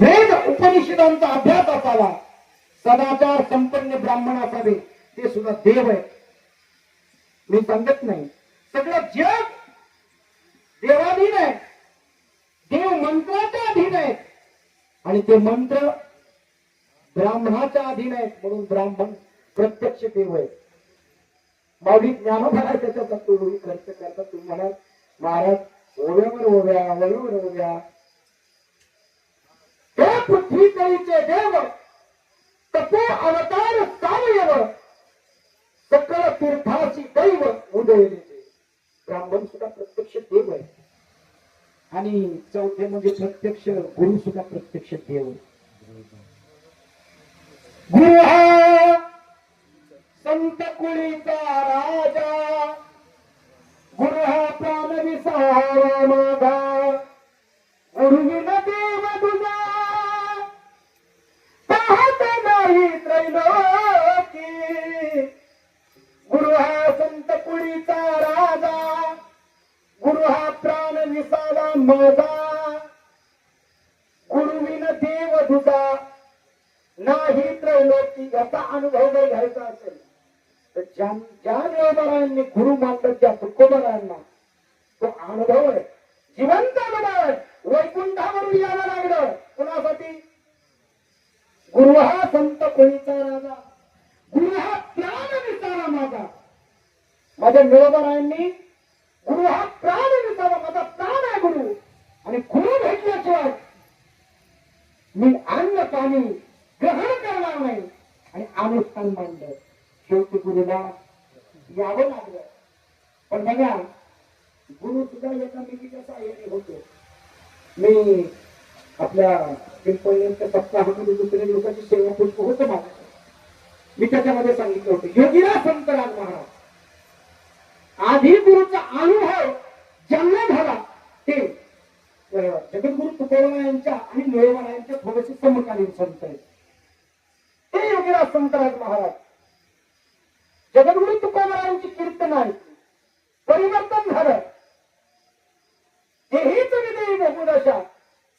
वेद उपनिषदांचा अभ्यास असावा. सदाचार संपन्न ब्राह्मण असावे ते सुद्धा देव आहे मी सांगत नाही. सगळं जग देवाधीन आहे. देव मंत्राच्या अधीन आहे. आणि ते मंत्र ब्राह्मणाच्या अधीन आहेत म्हणून ब्राह्मण प्रत्यक्ष देव आहे माऊली ज्ञान त्याचा तुम्ही खर्च करता तुम्ही म्हणाल महाराज ओव्यावर ओव्या ओव्यावर ओव्या पृथ्वी तळीचे देव तपो अवतार सावयव सकळ तीर्थाची दैव उदयले ब्राह्मण सुद्धा प्रत्यक्ष देव आहे. आणि चौथे म्हणजे प्रत्यक्ष गुरु सुद्धा प्रत्यक्ष देव. आहे. गुरु हा संत कुळीचा राजा. गुरु हा प्राण माझा ज्या ज्या गुरु मानतात त्या तुकोबारांना तो अनुभव आहे जिवंत अनुभव आहे वैकुंठावरून यायला लागलं. कुणासाठी? गुरु हा संत कोणीचा राजा. गुरु हा प्राण विचारा माझा. माझ्या निळबरायांनी गुरु हा प्राण विचारा माझा प्राण आहे गुरु. आणि गुरु भेटल्याशिवाय मी अन्न पाणी ग्रहण करणार नाही. आणि अनुष्ठान मांडलं शेवटी गुरुला यावं लागलं. पण बघा गुरु सुद्धा एका साह्याने होतो. मी आपल्या पिंपळीच्या सप्ताहामध्ये दुसऱ्या लोकांची सेवा पुष्प होतं माझं मी त्याच्यामध्ये सांगितलं होतं योगीला संतराज महाराज आधी गुरुचा अनुभव ज्यांना झाला ते जगद्गुरु तुकोबा यांच्या आणि निळेवाला यांच्या थोडेसे समकालीन संत आहेत. ते योगीराज संतराज महाराज जगद्गुरु तुकोबरायांची कीर्तन आहे परिवर्तन झालं. हेच विधेयी बहुदशा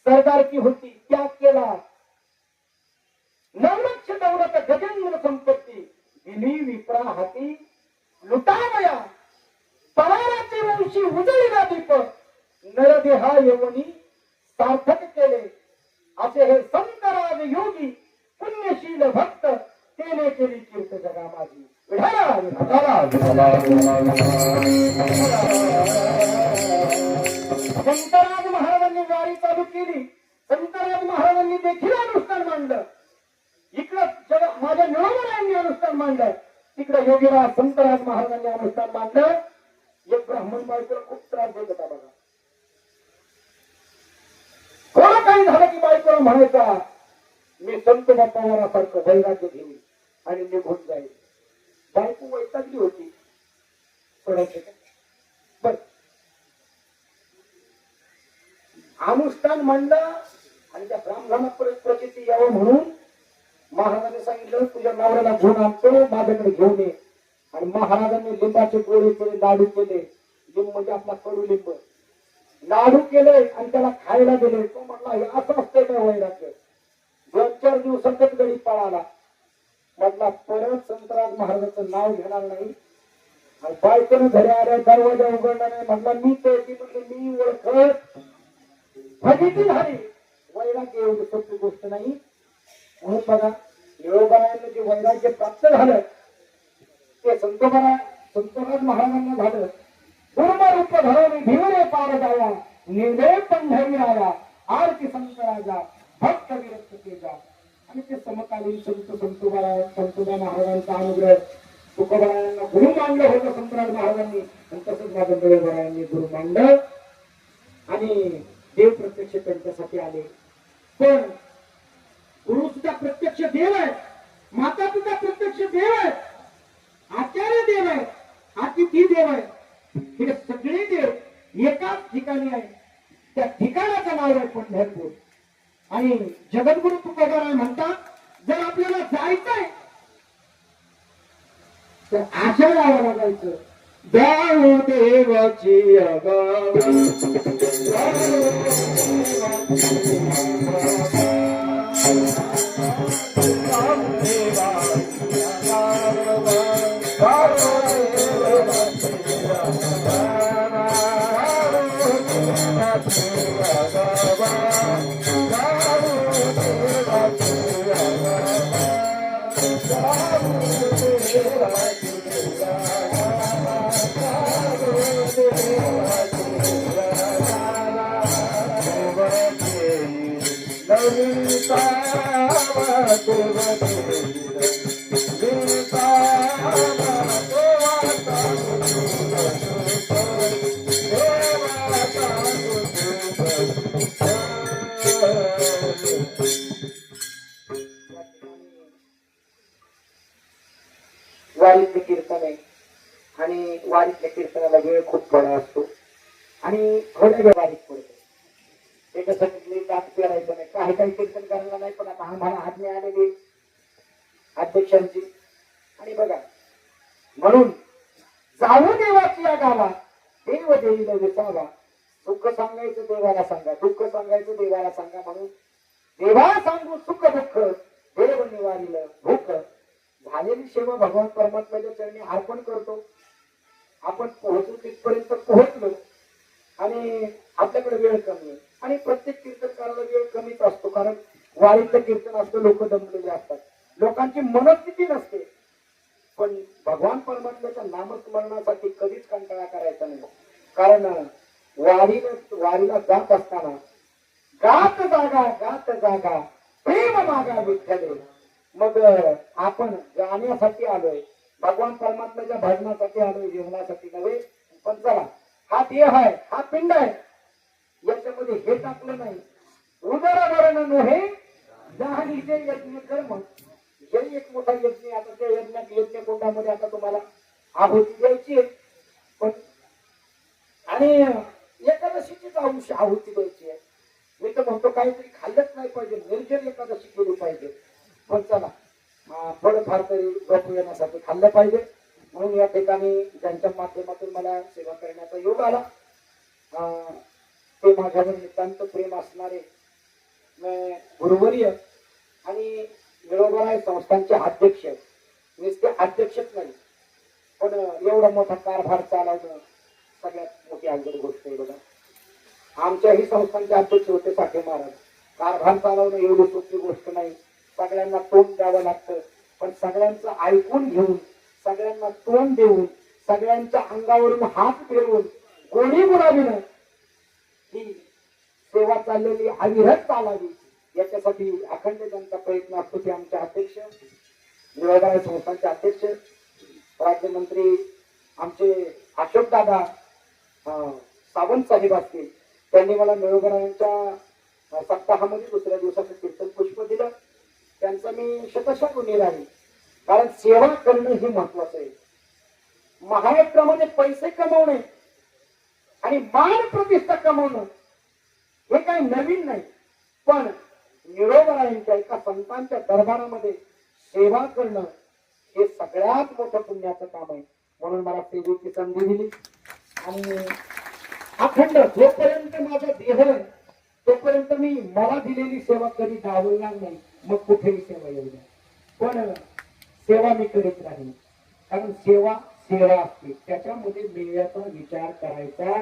सरदार की होती त्याग केला. नवलक्ष दौलत गजेंद्र संपत्ती दिली विप्रा हाती लुटावया. पवाराचे वंशी उजळीला दीपक नरदेहा यवनी सार्थक केले. असे हे संतराज योगी पुण्यशील भक्त तेने केली कीर्त जगा माझी संतराज महाराजांनी गाडी चालू केली. संतराज महाराजांनी देखील अनुष्ठान मांडलं. इकडं जग माझ्या निळवरायांनी अनुष्ठान मांडलं. तिकडं योगीराज संतराज महाराजांनी अनुष्ठान मांडलं. एक ब्राह्मण बायकोला खूप त्रास देत होता बघा. कोण काही झालं की बायकोला म्हणायचा मी संत बाप्पावरासारखं वैराग्य घेईन आणि निघून जाईल बायको वैतागली होती. सोडायचं बर. अनुष्ठान मांडलं आणि त्या ब्राह्मणाला परत प्रचिती यावं म्हणून महाराजांनी सांगितलं तुझ्या नवऱ्याला घेऊन आणतो माझ्याकडे घेऊन ये. आणि महाराजांनी लिंबाचे गोळे केले लाडू केले. लिंब म्हणजे आपला कडू लिंब लाडू केले आणि त्याला खायला दिले. तो म्हटला हे असं असतंय काय वैराग्य? दोन चार दिवसातच गडी पळाला. मधला परत संतराज महाराजांचं नाव घेणार नाही. आणि बायकोनं घरी आल्या दरवाजा उघडला नाही. म्हटला मी तो म्हणजे मी ओळखत फजिती झाली. वैराग्य एवढी सोपी गोष्ट नाही. म्हणून बघा निळोबरायांना जे वैराग्य प्राप्त झालं ते संतोबरा संतोराज महाराजांना झालं. पूर्ण रूप धरवणे भिवरे पार जावा निर्णय पंढरी आला आरती संत राजा भक्त विरक्त केला आणि ते समकालीन संत संतोबा संतोबा महाराजांचा अनुग्रह तुकोबारायांना गुरु मानलं होतं संतराज महाराजांनी. आणि तसंच माझ्या निळोबरायांनी गुरु मानलं आणि देव प्रत्यक्ष त्यांच्यासाठी आले. पण गुरु सुद्धा प्रत्यक्ष देव आहे माता पिता प्रत्यक्ष देव आहे आचार्य देव आहे अतिथी देव आहे हे सगळे देव एकाच ठिकाणी आहे त्या ठिकाणाचं नाव आहे पंढरपूर. आणि जगद्गुरु तुकोबाराय म्हणतात जर आपल्याला जायचंय तर आशा लावायला जायचं जाऊ देवाची अगा वारीतले कीर्तन आहे. आणि वारीतल्या कीर्तनाला वेळ खूप थोडा असतो. आणि थोड्या वेळ वारीत पडतो. त्याच्यासाठी दात पेरायचं नाही. काही काही कीर्तन करायला नाही पण आता आम्हाला आज्ञा आलेली अध्यक्षांची. आणि बघा म्हणून जाऊ देवाची या गावात देव देवीला विसावा. सुख सांगायचं देवाला सांगा. दुःख सांगायचं देवाला सांगा म्हणून. देवा सांगू सुख दुःख. झालेली सेवा भगवान परमात्म्याच्या चरणी अर्पण करतो. आपण पोहोचू तिथपर्यंत पोहोचलो आणि आपल्याकडे वेळ कमी आहे. आणि प्रत्येक कीर्तनकाराला वेळ कमीच असतो कारण वारीतलं कीर्तन असतं लोक दमलेले असतात. लोकांची मनस्थिती नसते. पण भगवान परमात्म्याच्या नामस्मरणासाठी कधीच कंटाळा करायचा नाही. कारण वारीला वारीला जात असताना गात जागा गात जागा प्रेम मागा विठ्ठले. मग आपण गाण्यासाठी आलोय. भगवान परमात्म्याच्या भजनासाठी आलोय जीवनासाठी नव्हे. पण चला हा देह आहे हा पिंड आहे. याच्यामध्ये हे टाकलं नाही. उदरवरण नव्हे जहानीचे यज्ञ कर्म. हे एक मोठा यज्ञ आता त्या यज्ञात यज्ञ कुंडामध्ये आता तुम्हाला आहुती द्यायची आहे. पण आणि एकादशीचीच आयुष्य आहुती द्यायची आहे. मी तर म्हणतो काहीतरी खाल्लंच नाही पाहिजे. निर्जन एकादशी केली पाहिजे. पण चला. थोडंफार तरी गप येण्यासाठी खाल्लं पाहिजे. म्हणून या ठिकाणी ज्यांच्या माध्यमातून मला सेवा करण्याचा योग आला ते माझ्यावर नितांत प्रेम असणारे म- गुरुवर्य आणि मिळवणारे संस्थांचे अध्यक्ष. नुसते अध्यक्षच नाही पण एवढा मोठा कारभार चालवणं सगळ्यात मोठी अवघड गोष्ट आहे बघा. आमच्याही संस्थांचे अध्यक्ष होते साठे महाराज. कारभार चालवणं एवढी सोपी गोष्ट नाही. सगळ्यांना तोंड द्यावं लागतं. पण सगळ्यांचं ऐकून घेऊन सगळ्यांना तोंड देऊन सगळ्यांच्या अंगावरून हात फिरवून कोणी बोलाविणं ही सेवा चाललेली अविरत चालावी. याच्यासाठी अखंड त्यांचा प्रयत्न असतो ते आमचे अध्यक्ष निवडणारे संस्थांचे अध्यक्ष राज्यमंत्री आमचे अशोक दादा सावंत साहेब असतील. त्यांनी मला मिळवणाऱ्यांच्या सप्ताहामध्ये दुसऱ्या दिवसाचं कीर्तन पुष्प दिलं. त्यांचा मी शतशा ऋणी आहे. कारण सेवा करणं हे महत्वाचं आहे. महाराष्ट्रामध्ये पैसे कमवणे आणि मान प्रतिष्ठा कमवणं हे काही नवीन नाही. पण निरोबरायांच्या एका संतांच्या दरबारामध्ये सेवा करणं हे सगळ्यात मोठं पुण्याचं काम आहे. म्हणून मला सेवेची संधी दिली. आणि अखंड जोपर्यंत माझा देह तोपर्यंत मी मला दिलेली सेवा कधी डावलणार नाही. मग कुठेही सेवा येऊ द्या. पण सेवा मी करीत राहील कारण सेवा सेवा असते. त्याच्यामध्ये मेळ्याचा विचार करायचा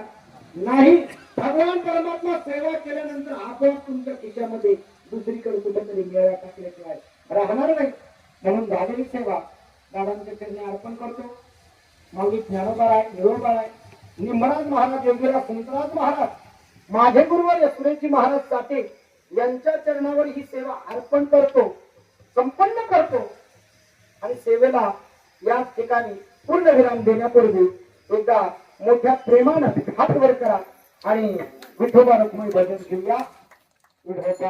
नाही. भगवान परमात्मा सेवा केल्यानंतर आपोआप तुमच्या खिशामध्ये दुसरीकडे कुठेतरी मेळा टाकल्याशिवाय राहणार नाही. म्हणून झालेली सेवा दादांच्या चरणी अर्पण करतो. माऊली ज्ञानोबाळ आहे निरोबाळ आहे निमराज महाराज योगीराज संतराज महाराज माझे गुरुवर सुरेजी महाराज साठे यांच्या चरणावर ही सेवा अर्पण करतो संपन्न करतो. आणि सेवेला या ठिकाणी पूर्ण विराम देण्यापूर्वी एकदा मोठ्या प्रेमानं हात वर करा आणि विठोबा रखुमाई भजन घेऊया. विठोबा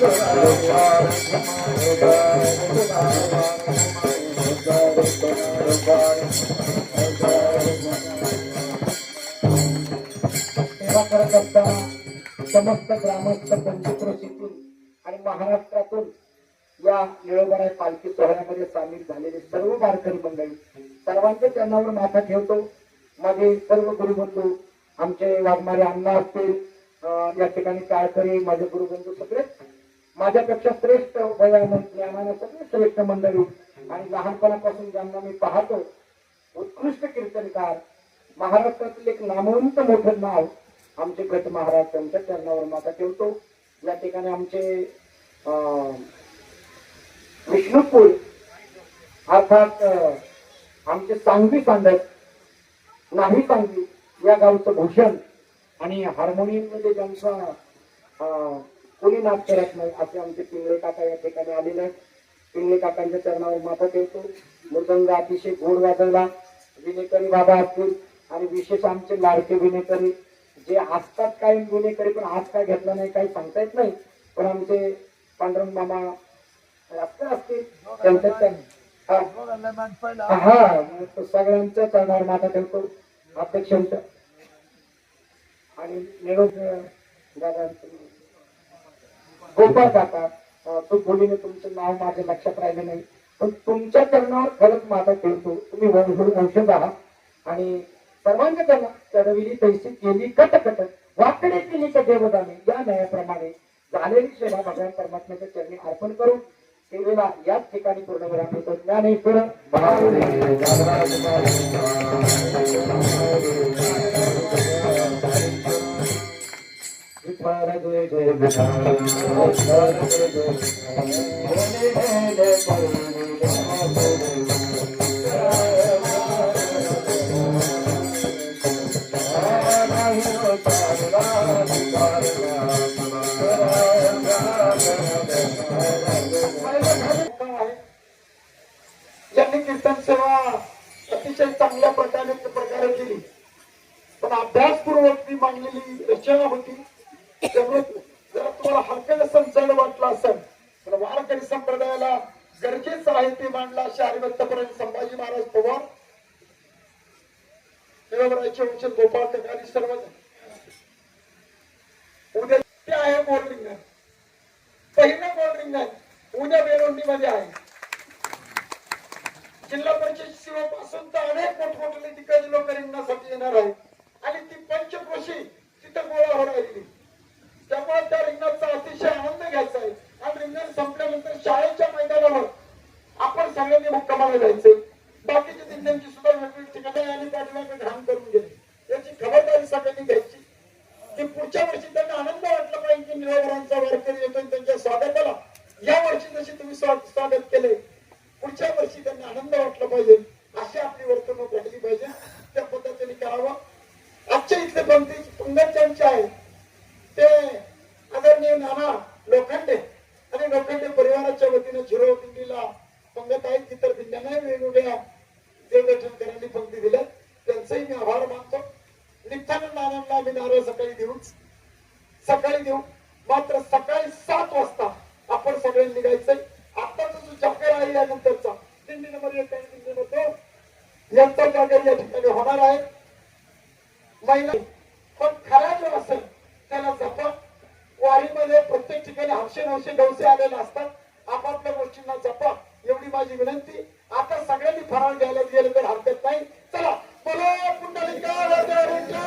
सेवा करत असताना समस्त ग्रामस्थ पंचक्रोशीतून आणि महाराष्ट्रातून या निळोबाराय पालखी सोहळ्यामध्ये सामील झालेले सर्व वारकरी मंडळी सर्वांचे त्यांनावर माथा ठेवतो. माझे सर्व गुरुबंधू आमचे वाघमारे अण्णा असतील या ठिकाणी काळकरी माझे गुरुबंधू सगळे माझ्यापेक्षा श्रेष्ठ वयाने ज्ञानाने सगळे श्रेष्ठ मंडळी. आणि लहानपणापासून ज्यांना मी पाहतो उत्कृष्ट कीर्तनकार महाराष्ट्रातील एक नामवंत मोठं नाव आमचे गट महाराज त्यांच्या चरणावर माता ठेवतो. या ठिकाणी आमचे विष्णुपूर अर्थात आमचे सांगवी सांधक नाही सांगवी या गावचं भूषण आणि हार्मोनियममध्ये ज्यांचा कोणी नाच करत नाही. असे आमचे पिंगळे काका या ठिकाणी आलेले आहेत. पिंगळे काकांच्या चरणावर माथा ठेवतो मृदंग अतिशय गोड वाजवला. विनेकरी बाबा असतील आणि विशेष आमचे लाडके विनेकरी जे असतात कायम विनेकरी पण आज काय घेतला नाही काही सांगता येत नाही. पण आमचे पांडुरंग मामा असते असतील. त्यांच्या हा. मग सगळ्यांच्या चरणावर माथा ठेवतो अध्यक्षांच्या आणि निरोप दादा गोपाळ काका तो बोलीने तुमचं नाव माझ्या लक्षात राहिलं नाही. पण तुमच्या चरणावर खरंच माझा खेळतो तुम्ही वंश- वंशज आहात आणि सर्वांच्या त्याला चढविली तैसी केली कट कट वाकडे केली का देवदाने. या न्यायाप्रमाणे झालेली सेवा भगवान परमात्म्याच्या चरणी अर्पण करून सेवेला याच ठिकाणी पूर्ण विराम देतो ज्ञानेश्वर ज्यांनी कीर्तन सेवा अतिशय चांगल्या प्रकारे प्रकारे केली. पण अभ्यासपूर्वक ती मांडलेली रचना होती. त्यामुळे जर तुम्हाला हलकं संचलन वाटलं असेल तर वारकरी संप्रदायाला गरजेचं आहे ते मांडलं असे हरिभक्तपर्यंत संभाजी महाराज पवार देवरायचे वंश गोपाळ ककाली सर्व उद्या ते आहे मोरलिंगण पहिलं मोरलिंगण उद्या बेरोंडीमध्ये आहे. जिल्हा परिषद शिवापासून तर अनेक मोठमोठे दिग्गज लोक रिंगणासाठी येणार आहेत. आणि ती पंचक्रोशी तिथं गोळा होणार त्यामुळे त्या रिंगणाचा अतिशय आनंद घ्यायचा आहे. आणि रिंगण संपल्यानंतर शाळेच्या मैदानावर आपण सगळ्यांनी मुक्कामाला जायचे. बाकीच्या दिंड्यांची सुद्धा वेगवेगळी ठिकाणी आणि पाठीमागे घाण करून गेले. याची खबरदारी सगळ्यांनी घ्यायची. की पुढच्या वर्षी त्यांना आनंद वाटला पाहिजे की निळवरांचा वारकरी येतोय त्यांच्या स्वागताला या वर्षी जशी तुम्ही स्वागत केले पुढच्या वर्षी त्यांना आनंद वाटला पाहिजे. अशी आपली वर्तणूक राहिली पाहिजे. त्या पद्धतीने करावं. आजच्या इथले पंथी पंगतच्यांचे आहे ते आदरणीय नाना लोखंडे आणि लोखंडे परिवाराच्या वतीने झिरो दिंडीला पंगत आहेत. इतर दिंड्यांना वेगवेगळ्या देवदर्शनकरांनी पंक्ती दिल्या त्यांचाही मी आभार मानतो. निघताना नानांना आम्ही नारळ सकाळी देऊच. सकाळी देऊ. मात्र सकाळी सात वाजता आपण सगळ्यांनी निघायचंय. आताचा जो जागर आहे या नंतरचा. दिंडी नंबर एक आणि दिंडी नंबर दोन. यांचा जागर या ठिकाणी होणार आहे. महिला पण खरा जो असेल त्याला जपत वारीमध्ये प्रत्येक ठिकाणी हौशे नवशे डवसे आलेले असतात. आपापल्या गोष्टींना जपा. एवढी माझी विनंती. आता सगळ्यांनी फराळ घ्यायला गेलं तर हरकत नाही. चला बोला पुंडलिका